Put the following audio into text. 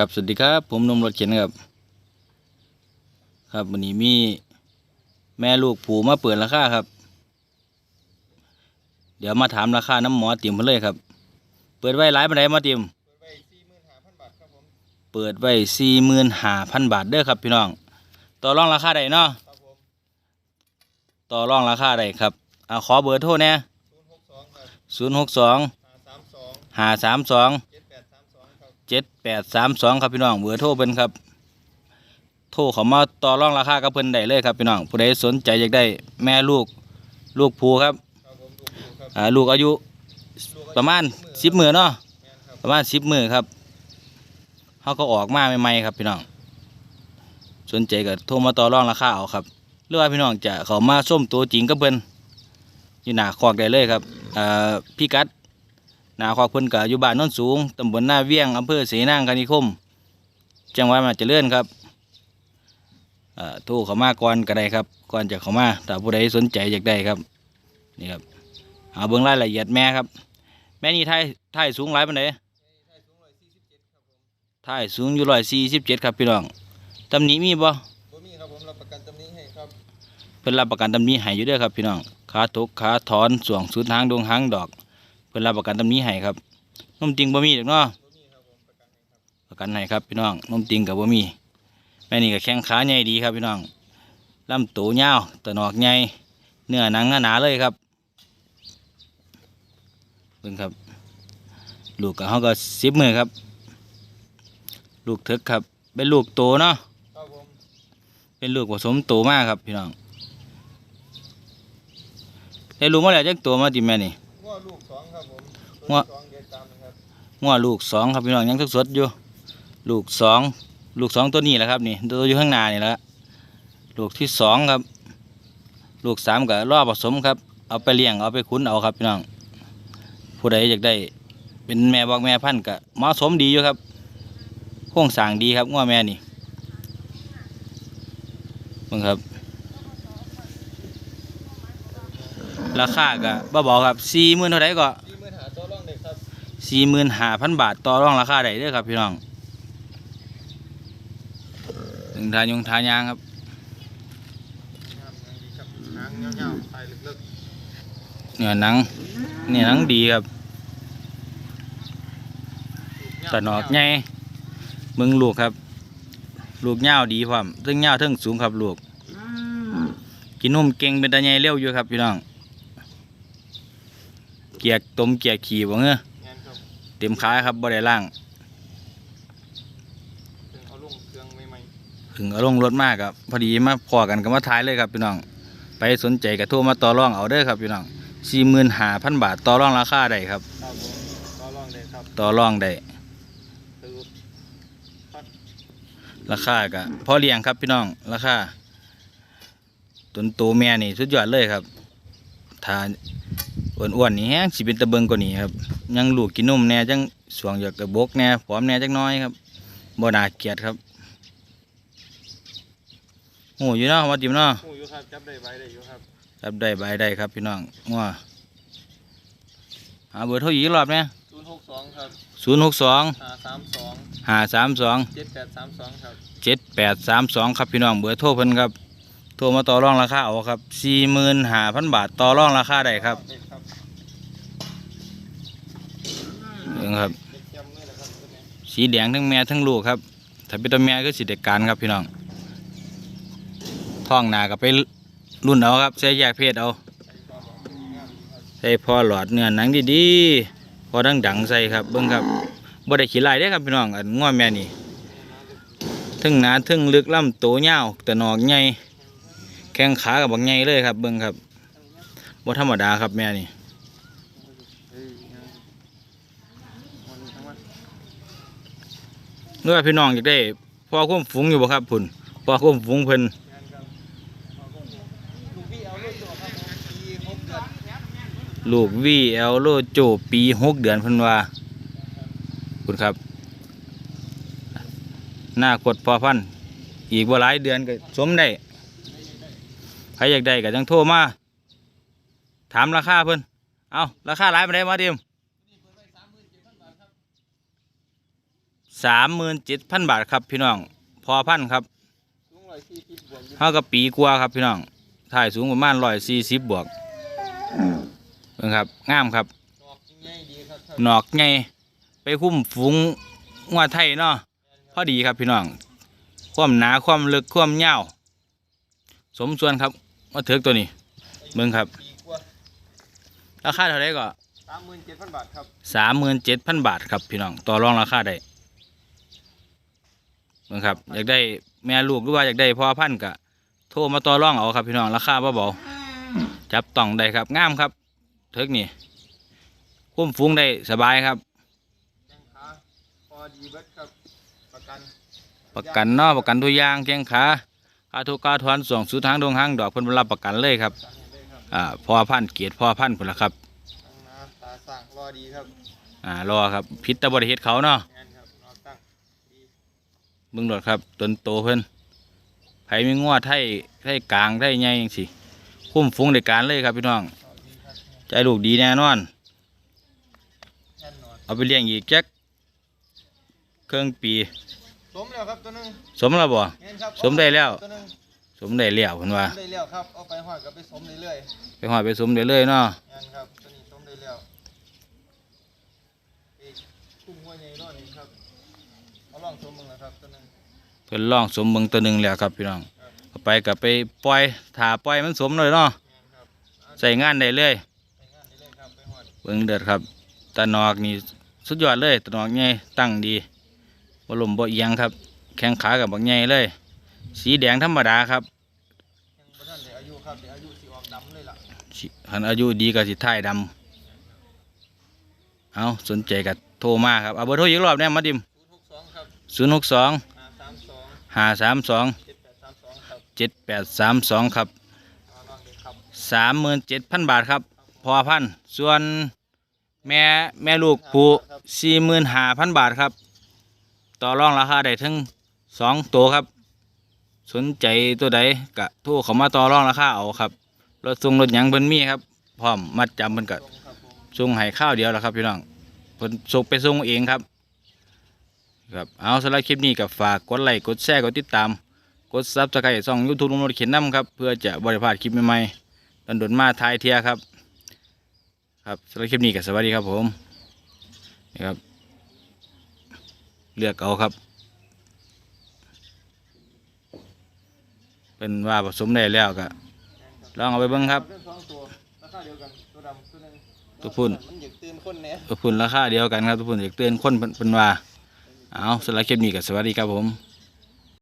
ครับ สวัสดีครับ ผมหนมรถเข็นครับ ครับวันนี้มีแม่ลูกผูมาเปิดราคาครับ เดี๋ยวมาถามราคาน้ำหมอติ่มเพิ่นเลยครับ เปิดไว้หลายปันไดมาติ่มเปิดไว้สี่หมื่นห้าพันบาทครับผมเปิดไว้สี่หมื่นห้าพันบาทเด้อครับพี่น้อง ต่อรองราคาใดเนาะครับผมต่อรองราคาใดครับเอาขอเบอร์โทรแน่ศูนย์หกสองครับศูนย์หกสองห้าสามสองห้าสามสอง เจ็ดแปดสามสองครับพี่น้องเบอร์โทรเพิ่นครับ โทรเขามาต่อรองราคากับเพิ่นได้เลยครับพี่น้องผู้ใดสนใจอยากได้แม่ลูกลูกผูครับครับรบอ่าลูกอายุประมาณสิบมือเนาะประมาณสิบมือครับเขาก็ออกมาใหม่ๆครับพี่น้อง สนใจก็โทรมาต่อรองราคาเอาครับหรือว่าพี่น้องจะเขามาส้มตัวจริงกับเพิ่นอยู่หน้าคอกได้เลยครับอ่าพี่กัด น้าคอกเพิ่นก็อยู่บ้านโนนสูงตำบลหน้าเวียงอำเภอศรีนางคณิคม จังหวัดมาเจริญครับอ่าโทรเขามาก่อนก็ได้ครับก่อนจะเขามาถ้าผู้ใดสนใจอยากได้ครับนี่ครับเอาเบื้องรายละเอียดแม่ครับ แม่นี่ไทยไทยสูงหลายปานใดไทยสูงร้อยสี่สิบเจ็ดครับผมไทยสูงอยู่ร้อยสี่สิบเจ็ดครับพี่น้องตำหนิมีบ่บ่มีครับผมรับประกันตำหนี้ให้ครับเพิ่นรับประกันตำหนิให้อยู่เด้อครับพี่น้องขาทุกขาถอนส่วงสุดหางดวงหางดอก เพิ่นรับประกันตำหนิให้ครับนมติงบ่มีดอกเนาะบ่มีครับผมประกันให้ครับประกันให้ครับพี่น้องนมติงกับบ่มีแม่นี่ก็แข้งขาใหญ่ดีครับพี่น้องลำตัวยาวตะนอกใหญ่เนื้อหนังหนาๆเลยครับเพิ่นครับ ลูกกับเขาก็สิบมือครับ ลูกเถิกครับ เป็นลูกโตเนาะเป็นลูกผสมโตมากครับพี่น้องได้ลูกมาแล้วจักตัวมาติแม่นี่ ลูกสองครับผมง้อสองเดือนตามนะครับงัวลูกสองครับพี่น้องยังสดๆอยู่ ลูกสองลูกสองตัวนี้แหละครับนี่ตัวอยู่ข้างหน้านี่แหละลูกที่สองครับ ลูกสามก็รอผสมครับ เอาไปเลี้ยงเอาไปคุ้นเอาครับพี่น้อง ผู้ใดอยากได้ เป็นแม่บอกแม่พันธุ์ก็เหมาะสมดีอยู่ครับโครงสร้างดีครับงัวแม่นี่เบิ่งครับ ราคาก็บ่บอกครับสี่หมื่นเท่าไหร่ก็สี่หมื่นห้าต่อรองเลยครับสี่หมื่นห้าพันบาทต่อรองราคาได้เด้อครับพี่น้องถึงทายงทายางครับงางครับหางยาวๆไทยลึกเนื้อหนังเนื้อหนังดีครับตะนอกใหญ่มึงลูกครับ ลูกยาดีพร้อมทั้งยาทั้งสูงครับลูกกินนมเก่งเป็นตาใหญ่เร็วอยู่ครับพี่น้อง เกียกต้มเกียกขี่บ่เงื้อแม่นครับเต็มขาครับบ่ได้ล่างเพิ่งเอาลงเครื่องใหม่ถึงเอาลงรถมากครับพอดีมาพอกันก็มาท้ายเลยครับพี่น้อง ไปสนใจก็โทรมาต่อรองเอาเด้อครับพี่น้องสี่หมื่นห้าพันบาทต่อรองราคาได้ครับๆครับผมต่อรองเลยครับต่อรองได้คือพัดราคาก็พอเลี้ยงครับพี่น้องราคาต้นโตแม่นี่สุดยอดเลยครับถ้า อ้วนๆนี่แฮงสิเป็นตะเบิงกว่านี้ครับ ยังลูกกินนมแหน่จังสวงอยากกระบกแหน่ผอมแหน่จักหน้อยครับบ่น่าเกลียดครับโหอยู่เนาะว่าจิมเนาะหูอยู่ครับจับได้ไว้ได้อยู่ครับรับได้ใบได้ครับพี่น้องงัวหาเบอร์โทรอีกรอบเนี่ยศูนย์หกสองครับศูนย์หกสองห้าสามสองห้าสามสองเจ็ดแปดสามสองครับเจ็ดแปดสามสองครับพี่น้องเบอร์โทรเพิ่นครับโทรมาต่อรองราคาเอาครับสี่หมื่นห้าพันบาทต่อรองราคาได้ครับ เด็กครั บิ่งครับ สีแดงทั้งแม่ทั้งลูกครับ ถ้าเป็นตัวแม่ก็สีเด็กการครับพี่น้องท้องหนาก็ไปรุ่นเอาครับใช้แยกเพศเอาใส่พอหลอดเนื้อหนังดีๆพอดังดังใส่ครับเบิ้งครับบ่ได้ขี้ลายได้ครับพี่น้องอันง้อแม่นี่ทึ่งหนาทึ่งลึกล่ำโตยาวแต่นอกใหญ่แข้งขากับบักใหญ่เลยครับเบิ้งครับบ่ธรรมดาครับแม่นี่ เฮ้ยงามวันนี้ทั้งวัน เมื่อพี่น้องอยากได้พ่อควมฝูงอยู่บ่ครับพุ่นพ่อควมฝูงเพิ่นงานครับขอบคุณลูกพี่เอาลูกตัวครับผมปีหกเอนลูกวีเอลโลโจปีหกเดือนพิ่นวาคุณครับ หน้ากดพอพัน อีกว่าหลายเดือนก็สมได้ ใครอยากได้ก็จังโทรมา ถามราคาเพิ่น เอาราคาหลายไปได้มาเดียม สามหมื่นเจ็ดพันบาทครับพี่น้อง พอพันครับสูงร้อยสี่สิบบวกอยู่เท่ากับปีกว่าครับพี่น้อง ถ่ายสูงประมาณร้อยสี่สิบบวกเบิ่งครับงามครับดอกง่ายดีครับ หนอกไงไปคุ้มฝูงงวไทยเนาะ พอดีครับพี่น้อง ความหนาความลึกความยาว สมส่วนครับมาเถือกตัวนี้เบิ่งครับปีกว่าราคาเท่าไหร่ก็สามหมื่นเจ็ดพันบาทครับสามหมื่นเจ็ดพันบาทครับพี่น้อง ต่อรองราคาได้ เบิ่งครับ อยากได้แม่ลูกหรือว่าอยากได้พ่อพันธุ์กะโทรมาต่อรองเอาครับพี่น้องราคาเบาๆจับต้องได้ครับงามครับเถิกนี่คุ้มฟุ้งได้สบายครับแข้งขาพอดีเบิดครับประกันประกันเนาะประกันทุกอย่างแข้งขาค่าทุกค่าถอนส่งสู่ทางดงหางดอกเพิ่นบ่รับประกันเลยครับสั่งให้เลยครับอ่าพ่อพันธุ์เกียรติพ่อพันธุ์พุ่นละครับตั้งน้ำตาสั่งรอดีครับอ่ารอครับพิษตะบริเฮ็ดเขาเนาะ งานครับรอตั้งดี เบิ่งโดดครับต้นโตเพิ่นไผมีงัวไทยไทยกลางไทยใหญ่จังซี่คุ้มฟุ้งในการเลยครับพี่น้องรอดีครับใจลูกดีแน่นอนแน่นอน เอาไปเลี้ยงอีกจักเครื่องปี สมแล้วครับตัวหนึงสมแล้วบ่เห็นครับสมได้แล้วตัวหนึงสมได้แล้วเพิ่นว่าสมได้แล้วครับเอาไปหอดกับไปสมเรื่อยไปหอดไปสมได้เลยเนาะๆงานครับตัวนี้สมได้แล้วอีกคุ้มหัวใหญ่รอดนี่ครับเอา ลองสมมึงนะครับตัวหนึงเพิ่นลองสมเบิ่งตัวหนึงแล้วครับพี่น้องเอาไปก็ไปปล่อยถ้าปล่อยมันสมเลยเนาะงานครับเอาใส่งานได้เลยไปงานได้เลยครับไปหอดเบิ่งเดือดครับตะนอกนี่สุดยอดเลยตะนอกใหญ่ตั้งดีบ่ลมบ่เอียงครับ แข้งขากับบักใหญ่เลย สีแดงธรรมดาครับยังบ่ทันได้อายุครับเดี๋ยวอายุสิออกดำเลยล่ะสิคันอายุดีก็สิท้ายดำเอาสนใจก็โทรมาครับเอาเบอร์โทรอีกรอบแน่มาดิม 062ครับ062 532 532 7832ครับ7832ครับเอาลองเลยครับ37,000บาทครับ พอพันส่วนแม่แม่ลูกผู้45,000บาทครับ ต่อรองราคาได้ทั้งสองตัวครับ สนใจตัวใดกะโทรเขามาต่อรองราคาเอาครับรถส่งรถหยังเพิ่นมีครับพร้อมมัดจำเพิ่นกะตรงครับผมส่งให้ข้าวเดียวแล้วครับพี่น้องเพิ่นส่งไปส่งเองครับ ครับเอาสำหรับคลิปนี้กับฝากกดไลค์กดแชร์กดติดตาม กดซับสไครต์ช่องยูทูบลุงรถเข็นน้ำครับเพื่อจะบริพลาดคลิปใหม่ๆดันดนมาทายเทียครับ ครับสำหรับคลิปนี้ก็สวัสดีครับผมนี่ครับ เลือกเอาครับ เป็นว่าผสมได้แล้วก็ลองเอาไปเบิ้งครับ เรื่องสองตัวราคาเดียวกันตัวดำตัวหนึงตัวพุ่น มันอยากตื่นคนแหน่ ทุกคนราคาเดียวกันครับทุกคนอยากเตือนคนเพิ่นเพิ่นว่า เอาสำหรับคลิปนี้ก็สวัสดีครับผม